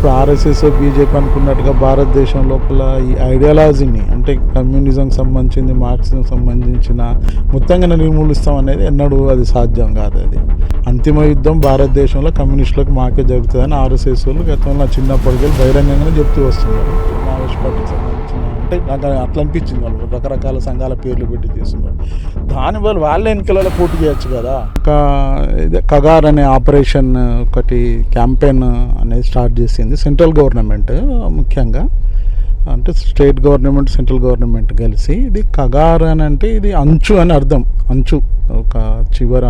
ఇప్పుడు RSS BJP అనుకున్నట్టుగా భారతదేశం లోపల ఈ ఐడియాలజీని అంటే కమ్యూనిజంకి సంబంధించింది మార్క్సిజం సంబంధించిన మొత్తంగా నిర్మూలిస్తాం అనేది ఎన్నడూ అది సాధ్యం కాదు అది. అంతిమ యుద్ధం భారతదేశంలో కమ్యూనిస్టులకు మాకే జరుగుతుందని ఆర్ఎస్ఎస్ వాళ్ళు గతంలో చిన్నప్పటికెళ్ళి బహిరంగంగానే చెప్తూ వస్తున్నారు. మావోయిస్ట్ పార్టీకి అంటే నాకు అట్లా అనిపించింది వాళ్ళు. రకరకాల సంఘాల పేర్లు పెట్టి తీసుకున్నారు దానివల్ల వాళ్ళ ఎన్నికలలో పోటీ చేయొచ్చు కదా. ఒక ఇదే కగార్ అనే ఆపరేషన్ ఒకటి క్యాంపెయిన్ అనేది స్టార్ట్ చేసింది. సెంట్రల్ గవర్నమెంట్ ముఖ్యంగా. అంటే స్టేట్ గవర్నమెంట్ సెంట్రల్ గవర్నమెంట్ కలిసి ఇది కగార్ అని అంటే ఇది అంచు అని అర్థం. అంచు ఒక చివర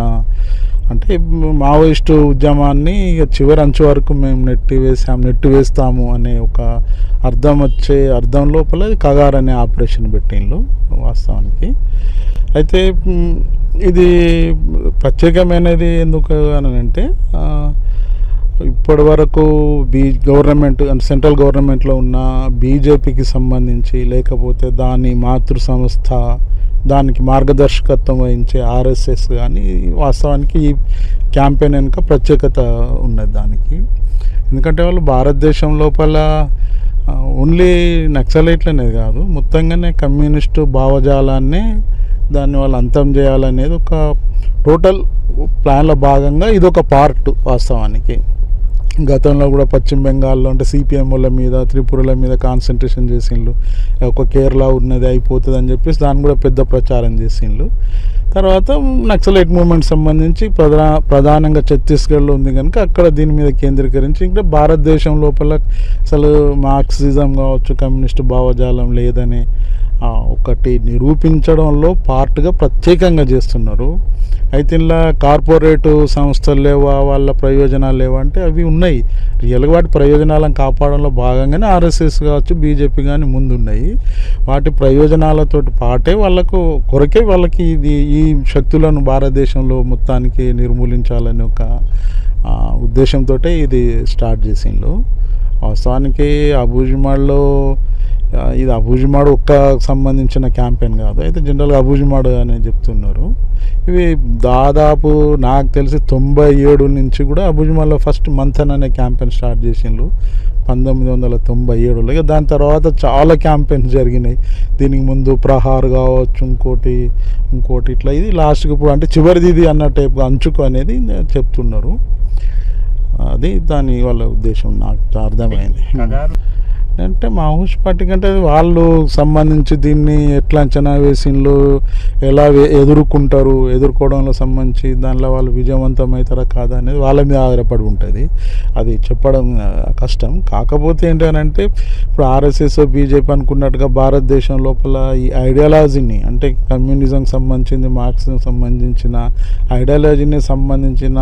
అంటే మావోయిస్టు ఉద్యమాన్ని ఇక చివరి అంచు వరకు మేము నెట్టి వేసాం నెట్టి వేస్తాము అనే ఒక అర్థం వచ్చే అర్థం లోపల కగార్ అనే ఆపరేషన్ పెట్టిండ్రు వాస్తవానికి. అయితే ఇది ప్రత్యేకమైనది ఎందుకు అని అంటే ఇప్పటి వరకు బీ గవర్నమెంట్ సెంట్రల్ గవర్నమెంట్లో ఉన్న బీజేపీకి సంబంధించి లేకపోతే దాని మాతృ సంస్థ దానికి మార్గదర్శకత్వం వహించే ఆర్ఎస్ఎస్ కానీ వాస్తవానికి ఈ క్యాంపెయిన్ వెనుక ప్రత్యేకత ఉన్నది దానికి. ఎందుకంటే వాళ్ళు భారతదేశం లోపల ఓన్లీ నక్సలైట్లనేది కాదు మొత్తంగానే కమ్యూనిస్టు భావజాలాన్ని దాన్ని వాళ్ళు అంతం చేయాలనేది ఒక టోటల్ ప్లాన్లో భాగంగా ఇది ఒక పార్ట్ వాస్తవానికి. గతంలో కూడా పశ్చిమ బెంగాల్లో అంటే సిపిఎంల మీద త్రిపురల మీద కాన్సన్ట్రేషన్ చేసిండ్రు ఒక కేరళ ఉన్నది అయిపోతుంది అని చెప్పేసి దాన్ని కూడా పెద్ద ప్రచారం చేసిండ్రు తర్వాత నక్సలైట్ మూమెంట్ సంబంధించి ప్రధా ప్రధానంగా ఛత్తీస్గఢ్లో ఉంది కనుక అక్కడ దీని మీద కేంద్రీకరించి ఇంకా భారతదేశం లోపల అసలు మార్క్సిజం కావచ్చు కమ్యూనిస్ట్ భావజాలం లేదని ఒకటి నిరూపించడంలో పార్ట్గా ప్రత్యేకంగా చేస్తున్నారు. అయితే ఇలా కార్పొరేటు సంస్థలు లేవా వాళ్ళ ప్రయోజనాలు లేవా అంటే అవి ఉన్నాయి. రియల్గా వాటి ప్రయోజనాలను కాపాడంలో భాగంగానే ఆర్ఎస్ఎస్ కావచ్చు బీజేపీ కానీ ముందున్నాయి. వాటి ప్రయోజనాలతో పాటే వాళ్ళకు కొరకే వాళ్ళకి ఇది ఈ శక్తులను భారతదేశంలో మొత్తానికి నిర్మూలించాలని ఒక ఉద్దేశంతో ఇది స్టార్ట్ చేసిండ్రు. వాస్తవానికి అబూజిమాడ్లో ఇది అబూజిమాడు ఒక్క సంబంధించిన క్యాంపెయిన్ కాదు. అయితే జనరల్గా అబూజిమాడు అని చెప్తున్నారు. ఇవి దాదాపు నాకు తెలిసి తొంభై ఏడు నుంచి కూడా అబూజిమాడ్లో ఫస్ట్ మంథన్ అనే క్యాంపెయిన్ స్టార్ట్ చేసిండ్రు. పంతొమ్మిది వందల తొంభై ఏడులో. ఇక దాని తర్వాత చాలా క్యాంపెయిన్స్ జరిగినాయి. దీనికి ముందు ప్రహార్ కావచ్చు ఇంకోటి ఇంకోటి ఇట్లా ఇది లాస్ట్కి ఇప్పుడు అంటే చివరిది ఇది అన్న టైప్ అంచుకు అనేది చెప్తున్నారు. అది దాని వాళ్ళ ఉద్దేశం నాకు అర్థమైంది. అంటే మాహూష్ పార్టీ కంటే వాళ్ళు సంబంధించి దీన్ని ఎట్లా అంచనా వేసిండ్రు ఎలా ఎదుర్కొంటారు ఎదుర్కోవడంలో సంబంధించి దానిలో వాళ్ళు విజయవంతం అవుతారా కాదా అనేది వాళ్ళ మీద ఆధారపడి ఉంటుంది. అది చెప్పడం కష్టం. కాకపోతే ఏంటంటే ఇప్పుడు ఆర్ఎస్ఎస్ బీజేపీ అనుకున్నట్టుగా భారతదేశం లోపల ఈ ఐడియాలజీని అంటే కమ్యూనిజంకి సంబంధించింది మార్క్సిజం సంబంధించిన ఐడియాలజీని సంబంధించిన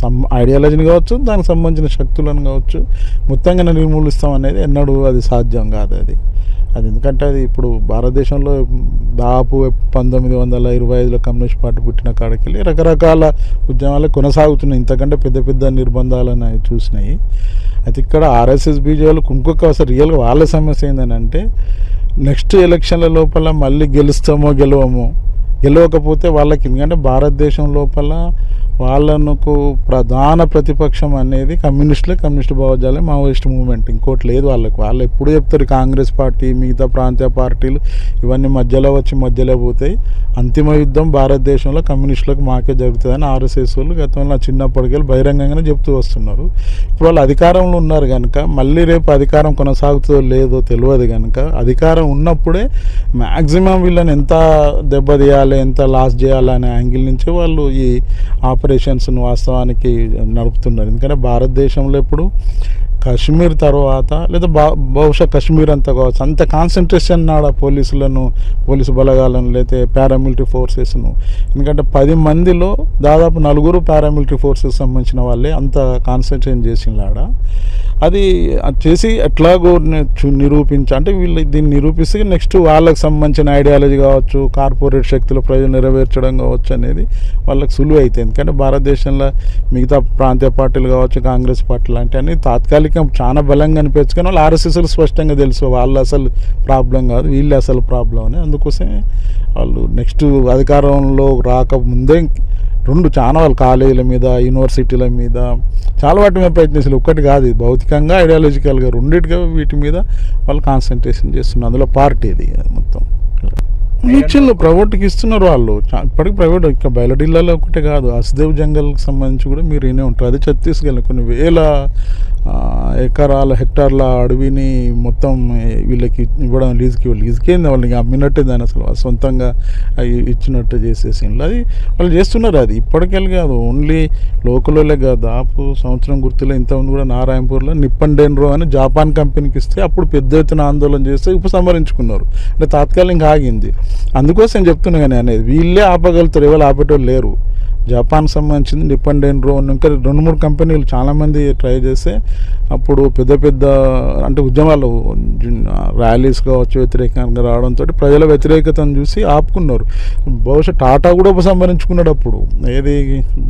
సం ఐడియాలజీని కావచ్చు దానికి సంబంధించిన శక్తులను కావచ్చు మొత్తంగా నిర్మూలిస్తాం అనేది ఎన్నడూ అది సాధ్యం కాదు అది. అది ఎందుకంటే అది ఇప్పుడు భారతదేశంలో దాదాపు పంతొమ్మిది వందల ఇరవై ఐదులో కమ్యూనిస్ట్ పార్టీ పుట్టిన కాడికి వెళ్ళి రకరకాల ఉద్యమాలు కొనసాగుతున్నాయి. ఇంతకంటే పెద్ద పెద్ద నిర్బంధాలను చూసినాయి. అయితే ఇక్కడ ఆర్ఎస్ఎస్ బీజేపీలకు ఇంకొక అసలు రియల్గా వాళ్ళ సమస్య ఏంటంటే నెక్స్ట్ ఎలక్షన్ల లోపల మళ్ళీ గెలుస్తామో గెలవమో గెలవకపోతే వాళ్ళకి ఎందుకంటే భారతదేశం లోపల వాళ్ళకు ప్రధాన ప్రతిపక్షం అనేది కమ్యూనిస్టులే కమ్యూనిస్ట్ భావజాలే మావోయిస్ట్ మూవ్మెంట్. ఇంకోటి లేదు వాళ్ళకి. వాళ్ళు ఎప్పుడు చెప్తారు కాంగ్రెస్ పార్టీ మిగతా ప్రాంతీయ పార్టీలు ఇవన్నీ మధ్యలో వచ్చి మధ్యలో పోతాయి. అంతిమ యుద్ధం భారతదేశంలో కమ్యూనిస్టులకు మాకే జరుగుతుందని ఆర్ఎస్ఎస్ వాళ్ళు గతంలో చిన్నప్పటికెళ్ళి బహిరంగంగానే చెప్తూ వస్తున్నారు. ఇప్పుడు వాళ్ళు అధికారంలో ఉన్నారు కనుక మళ్ళీ రేపు అధికారం కొనసాగుతుందో లేదో తెలియదు కనుక అధికారం ఉన్నప్పుడే మ్యాక్సిమం వీళ్ళని ఎంత దెబ్బతీయాలి ఎంత లాస్ చేయాలి అనే యాంగిల్ నుంచి వాళ్ళు ఈ ఆపరేషన్స్ను వాస్తవానికి నడుపుతున్నారు. ఎందుకంటే భారతదేశంలో ఇప్పుడు కాశ్మీర్ తర్వాత లేదా బా బహుశా కాశ్మీర్ అంతా కావచ్చు అంత కాన్సన్ట్రేషన్ నాడ పోలీసులను పోలీసు బలగాలను లేతే పారామిలిటరీ ఫోర్సెస్ను ఎందుకంటే పది మందిలో దాదాపు నలుగురు పారామిలిటరీ ఫోర్సెస్ సంబంధించిన వాళ్ళే అంత కాన్సన్ట్రేషన్ చేసినాడ. అది అది చేసి ఎట్లాగో నిరూపించ చు- అంటే వీళ్ళు దీన్ని నిరూపిస్తే నెక్స్ట్ వాళ్ళకి సంబంధించిన ఐడియాలజీ కావచ్చు కార్పొరేట్ శక్తుల ప్రజలు నెరవేర్చడం కావచ్చు అనేది వాళ్ళకి సులువు అవుతుంది ఎందుకంటే భారతదేశంలో మిగతా ప్రాంతీయ పార్టీలు కావచ్చు కాంగ్రెస్ పార్టీ లాంటి అన్ని తాత్కాలికం చాలా బలంగా అనిపించు కానీ వాళ్ళు ఆర్ఎస్ఎస్లు స్పష్టంగా తెలుసు. వాళ్ళు అసలు ప్రాబ్లం కాదు వీళ్ళు అసలు ప్రాబ్లం అని. అందుకోసమే వాళ్ళు నెక్స్ట్ అధికారంలో రాకముందే రెండు చాలా వాళ్ళు కాలేజీల మీద యూనివర్సిటీల మీద చాలా వాటి మీద ప్రయత్నిస్తారు ఒక్కటి కాదు ఇది భౌతికంగా ఐడియాలజికల్గా రెండింటిగా వీటి మీద వాళ్ళు కాన్సన్ట్రేషన్ చేస్తున్నారు. అందులో పార్టీ ఇది మొత్తం. మ్యూచువల్ ప్రైవేట్కి ఇస్తున్నారు వాళ్ళు. ఇప్పటికి ప్రైవేట్ ఇక్కడ బయలడిల్లాలో ఒకటే కాదు. అస్దేవ్ జంగల్కి సంబంధించి కూడా మీరు వినే ఉంటారు. అది ఛత్తీస్గఢ్ కొన్ని వేల ఎకరాల హెక్టార్ల అడవిని మొత్తం వీళ్ళకి ఇవ్వడం లీజుకి లీజుకి ఏంది? వాళ్ళకి అమ్మినట్టే దాని అసలు సొంతంగా అవి ఇచ్చినట్టు చేసేసి అది వాళ్ళు చేస్తున్నారు అది. ఇప్పటికెళ్ళి కాదు. ఓన్లీ లోకల్లో కాదు. దాపు సంవత్సరం గుర్తులో. ఇంతకుముందు కూడా నారాయణపూర్లో నిప్పన్ డెన్రో అని జపాన్ కంపెనీకి ఇస్తే అప్పుడు పెద్ద ఎత్తున ఆందోళన చేస్తే ఉపసంహరించుకున్నారు. అంటే తాత్కాలికంగా ఆగింది. అందుకోసం చెప్తున్నా కానీ అనేది వీళ్ళే ఆపగలుగుతారు ఎవరు ఆపేటోళ్ళు లేరు. జపాన్ సంబంధించింది డిపెండెంట్ రోన్ ఇంకా రెండు మూడు కంపెనీలు చాలామంది ట్రై చేస్తే అప్పుడు పెద్ద పెద్ద అంటే ఉద్యమాలు ర్యాలీస్ కావచ్చు వ్యతిరేకంగా రావడంతో ప్రజల వ్యతిరేకతను చూసి ఆపుకున్నారు. బహుశా టాటా కూడా ఉపసంహరించుకున్నాడు అప్పుడు. ఏది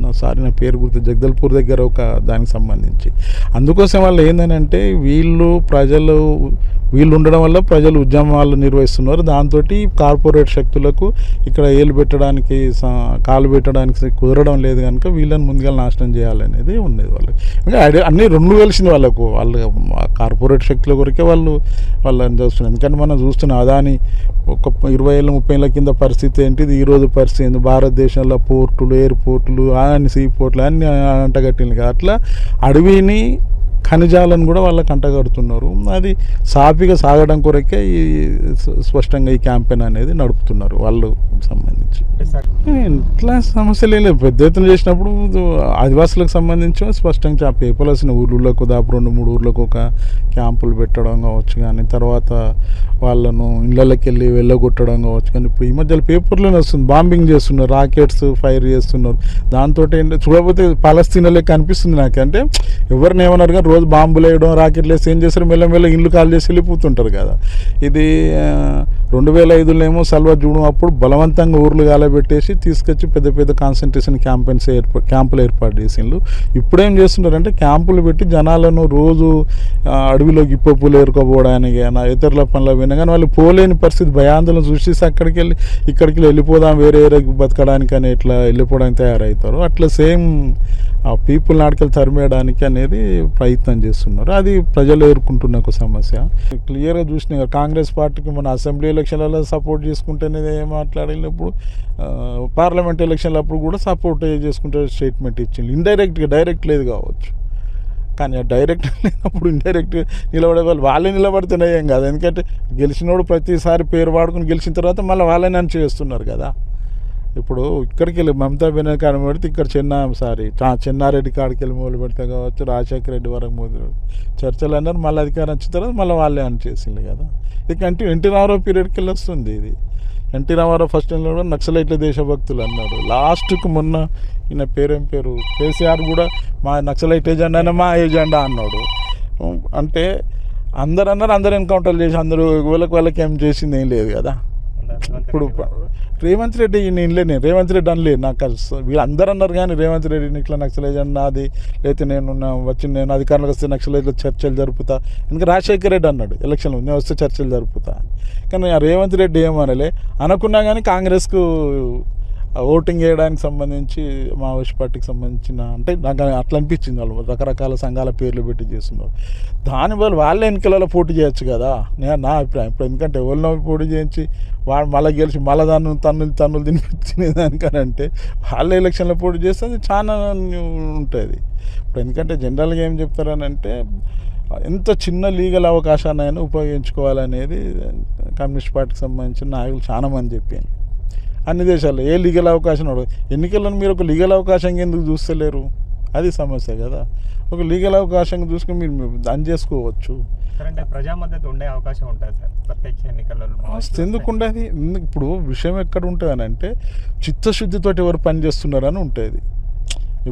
నా సారీ నా పేరు గుర్తు జగదల్పూర్ దగ్గర ఒక దానికి సంబంధించి. అందుకోసం వాళ్ళు ఏంటంటే వీళ్ళు ప్రజలు వీళ్ళు ఉండడం వల్ల ప్రజలు ఉద్యమాలు నిర్వహిస్తున్నారు. దాంతో కార్పొరేట్ శక్తులకు ఇక్కడ ఏలు పెట్టడానికి కాలు పెట్టడానికి కుదరడం లేదు కనుక వీళ్ళని ముందుగా నాశనం చేయాలనేది ఉండేది వాళ్ళకి. ఇంకా అన్ని అన్నీ రెండు కలిసింది వాళ్ళకు. వాళ్ళు కార్పొరేట్ శక్తుల కొరకే వాళ్ళు వాళ్ళని చూస్తున్నారు. ఎందుకంటే మనం చూస్తున్నాం అదాని ఒక ఇరవై ఏళ్ళ ముప్పై ఏళ్ళ కింద పరిస్థితి ఏంటిది? ఈరోజు పరిస్థితి ఏంటి భారతదేశంలో పోర్టులు ఎయిర్పోర్టులు అన్ని సీ పోర్టులు అన్నీ అంటగట్టింది. అట్లా అడవిని ఖనిజాలను కూడా వాళ్ళకి అంటగడుతున్నారు అది సాఫీగా సాగడం కొరకే ఈ స్ప- స్పష్టంగా ఈ క్యాంపెయిన్ అనేది నడుపుతున్నారు వాళ్ళు సంబంధించి. ఇట్లా సమస్యలు లేదు. పెద్ద ఎత్తున చేసినప్పుడు ఆదివాసులకు సంబంధించి స్పష్టంగా ఆ పేపర్లు వచ్చిన ఊర్లకు దాపు రెండు మూడు ఊర్లకు ఒక క్యాంపులు పెట్టడం కావచ్చు కానీ తర్వాత వాళ్ళను ఇళ్ళకి వెళ్ళి వెళ్ళగొట్టడం కావచ్చు కానీ ఇప్పుడు ఈ మధ్యలో పేపర్లోనే వస్తుంది. బాంబింగ్ చేస్తున్నారు రాకెట్స్ ఫైర్ చేస్తున్నారు. దాంతో ఏంటంటే చూడకపోతే పాలస్తీనాలే కనిపిస్తుంది నాకు అంటే ఎవరిని ఏమన్నారు కానీ రోజు బాంబులు వేయడం రాకెట్లు వేసి ఏం చేస్తారు? మెల్లమెల్ల ఇల్లు కాల్ చేసి వెళ్ళిపోతుంటారు కదా. ఇది రెండు వేల ఐదులో ఏమో సల్వా జూడం అప్పుడు బలవంతంగా ఊర్లు గాలబెట్టేసి తీసుకొచ్చి పెద్ద పెద్ద కాన్సన్ట్రేషన్ క్యాంపెయిన్స్ ఏర్పా క్యాంపులు ఏర్పాటు చేసిండ్రు ఇప్పుడేం చేస్తున్నారంటే క్యాంపులు పెట్టి జనాలను రోజు అడవిలోకి ఇప్పప్పులు ఏరుకోపోవడానికి అయినా ఇతరుల పనులు వినగానే కానీ వాళ్ళు పోలేని పరిస్థితి భయాందోళన సృష్టిస్తే అక్కడికి వెళ్ళి ఇక్కడికి వెళ్ళి వెళ్ళిపోదాం వేరే వేరే బతకడానికి అని ఇట్లా వెళ్ళిపోవడానికి తయారవుతారు అట్లా సేమ్ ఆ పీపుల్ నాటికలు తరిమేయడానికి అనేది ప్రయత్నం చేస్తున్నారు. అది ప్రజలు ఎదుర్కొంటున్న ఒక సమస్య. క్లియర్గా చూసిన కాంగ్రెస్ పార్టీకి మన అసెంబ్లీ ఎలక్షన్లలో సపోర్ట్ చేసుకుంటేనే ఏం మాట్లాడినప్పుడు పార్లమెంట్ ఎలక్షన్లు అప్పుడు కూడా సపోర్ట్ చేసుకుంటే స్టేట్మెంట్ ఇచ్చింది ఇండైరెక్ట్గా డైరెక్ట్ లేదు కావచ్చు. కానీ ఆ డైరెక్ట్ లేనప్పుడు ఇండైరెక్ట్ నిలబడే వాళ్ళు వాళ్ళే నిలబడితేనే ఏం కాదు. ఎందుకంటే గెలిచినోడు ప్రతిసారి పేరు వాడుకుని గెలిచిన తర్వాత మళ్ళీ వాళ్ళే నన్ను చేస్తున్నారు కదా. ఇప్పుడు ఇక్కడికి వెళ్ళి మమతా బెనర్జీ కాడ పెడితే ఇక్కడ చిన్న సారీ చిన్నారెడ్డి కాడికి వెళ్ళి మొదలు పెడితే కావచ్చు రాజశేఖర రెడ్డి వరకు మొదలు చర్చలు అన్నారు మళ్ళీ అధికారం వచ్చిన తర్వాత మళ్ళీ వాళ్ళే అని చేసింది కదా. ఇది కంటి ఎన్టీ రామారావు పీరియడ్కి వెళ్ళి వస్తుంది ఇది. ఎన్టీ రామారావు ఫస్ట్ కూడా నక్సలైట్ల దేశభక్తులు అన్నాడు లాస్ట్కు మొన్న ఈయన పేరేం పేరు? కేసీఆర్ కూడా మా నక్సలైట్ ఏజెండానే మా ఏజెండా అన్నాడు. అంటే అందరు అన్నారు అందరు ఎన్కౌంటర్లు చేసి అందరూ వీళ్ళకి వాళ్ళకి ఏం చేసింది ఏం లేదు కదా. ఇప్పుడు రేవంత్ రెడ్డి నేను లేని రేవంత్ రెడ్డి అనలే నాకు అసలు అన్నారు కానీ రేవంత్ రెడ్డిని ఇట్లా నక్సలైజ్ నాది లేకపోతే నేను వచ్చి నేను అధికారంలోకి వస్తే నక్సలైజ్లో చర్చలు జరుపుతా. ఇంకా రాజశేఖర్ రెడ్డి అన్నాడు ఎలక్షన్లో నేను వస్తే చర్చలు జరుపుతా కానీ రేవంత్ రెడ్డి ఏమనలే అనుకున్నా కానీ కాంగ్రెస్కు ఓటింగ్ వేయడానికి సంబంధించి మావోయిస్ట్ పార్టీకి సంబంధించిన అంటే నాకు అట్లా అనిపించింది వాళ్ళు. రకరకాల సంఘాల పేర్లు పెట్టి చేస్తున్నారు. దానివల్ల వాళ్ళ ఎన్నికలలో పోటీ చేయొచ్చు కదా? నేను నా అభిప్రాయం. ఇప్పుడు ఎందుకంటే ఎవరినో పోటీ చేయించి వాడు మళ్ళీ గెలిచి మళ్ళీ దాన్ని తన్నులు తన్నులు తినిపించిన దానికనంటే వాళ్ళ ఎలక్షన్లో పోటీ చేస్తే అది చాలా ఉంటుంది. ఇప్పుడు ఎందుకంటే జనరల్గా ఏం చెప్తారనంటే ఎంత చిన్న లీగల్ అవకాశాన్నైనా ఉపయోగించుకోవాలనేది కమ్యూనిస్ట్ పార్టీకి సంబంధించిన నాయకులు చాలామంది చెప్పాను అన్ని దేశాల్లో. ఏ లీగల్ అవకాశం ఉండదు. ఎన్నికలను మీరు ఒక లీగల్ అవకాశంగా ఎందుకు చూస్తలేరు? అది సమస్య కదా. ఒక లీగల్ అవకాశంగా చూసుకుని మీరు దాన్ని చేసుకోవచ్చు. ప్రజా మద్దతు ఉండే అవకాశం ఉంటుంది సార్. ప్రత్యక్ష ఎన్నికలలో ఎందుకు ఉండదు? ఇప్పుడు విషయం ఎక్కడ ఉంటుంది అని అంటే చిత్తశుద్ధితోటి ఎవరు పని చేస్తున్నారని ఉంటుంది.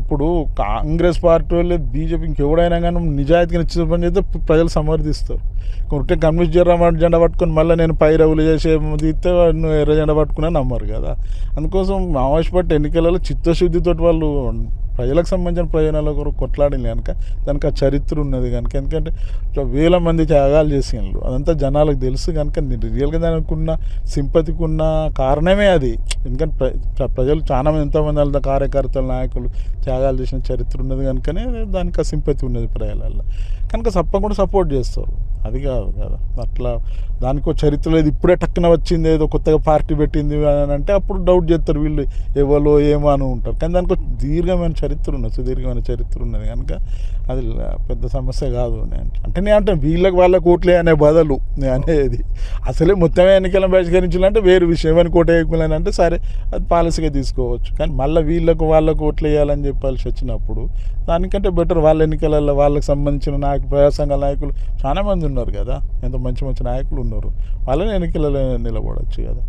ఇప్పుడు కాంగ్రెస్ పార్టీ వాళ్ళు బీజేపీ ఇంకెవడైనా కానీ నిజాయితీగా ఇచ్చిన పని చేస్తే ప్రజలు సమర్థిస్తారు. ఉంటే కమ్యూనిస్ట్ జెండా జెండా పట్టుకొని మళ్ళీ నేను పై రవులు చేసే తీస్తే నువ్వు ఎర్ర జెండా పట్టుకున్నా నమ్మరు కదా. అందుకోసం మావోయిస్ట్ పార్టీ ఎన్నికలలో చిత్తశుద్ధితోటి వాళ్ళు ప్రజలకు సంబంధించిన ప్రయోజనాల కొరకు కొట్లాడింది కనుక దానికి ఆ చరిత్ర ఉన్నది కనుక. ఎందుకంటే ఇట్లా వేల మంది త్యాగాలు చేసినారు అదంతా జనాలకు తెలుసు కనుక రియల్గా దానికి ఉన్న సింపతికి ఉన్న కారణమే అది. ఎందుకంటే ప్ర ప్రజలు చాలా మంది ఎంతోమంది వాళ్ళ కార్యకర్తలు నాయకులు త్యాగాలు చేసిన చరిత్ర ఉన్నది కనుకనే దానికి ఆ సింపతి ఉన్నది ప్రజలలో కనుక తప్పకుండా సపోర్ట్ చేస్తారు. అది కాదు కదా. అట్లా దానికో చరిత్ర లేదు ఇప్పుడే టక్కున వచ్చింది ఏదో కొత్తగా పార్టీ పెట్టింది అని అంటే అప్పుడు డౌట్ చేస్తారు వీళ్ళు ఎవరో ఏమో అని ఉంటారు. కానీ దానికి దీర్ఘమైన చరిత్ర ఉన్నది సుదీర్ఘమైన చరిత్ర ఉన్నది కనుక అది పెద్ద సమస్య కాదు. నేను అంటే నేను అంటే వీళ్ళకి వాళ్ళకి ఓట్లే అనే బదులు అనేది. అసలే మొత్తమే ఎన్నికలను బహిష్కరించాలంటే వేరు విషయం. అని కోట వేయకులని అంటే సరే అది పాలసీగా తీసుకోవచ్చు. కానీ మళ్ళీ వీళ్ళకు వాళ్ళకు ఓట్లు వేయాలని చెప్పాల్సి వచ్చినప్పుడు దానికంటే బెటర్ వాళ్ళ ఎన్నికలలో వాళ్ళకి సంబంధించిన నాయకులు ప్రయాసంగా నాయకులు చాలామంది ఉన్నారు కదా. ఎంత మంచి మంచి నాయకులు ఉన్నారు. వాళ్ళని ఎన్నికలలో నిలబడవచ్చు కదా.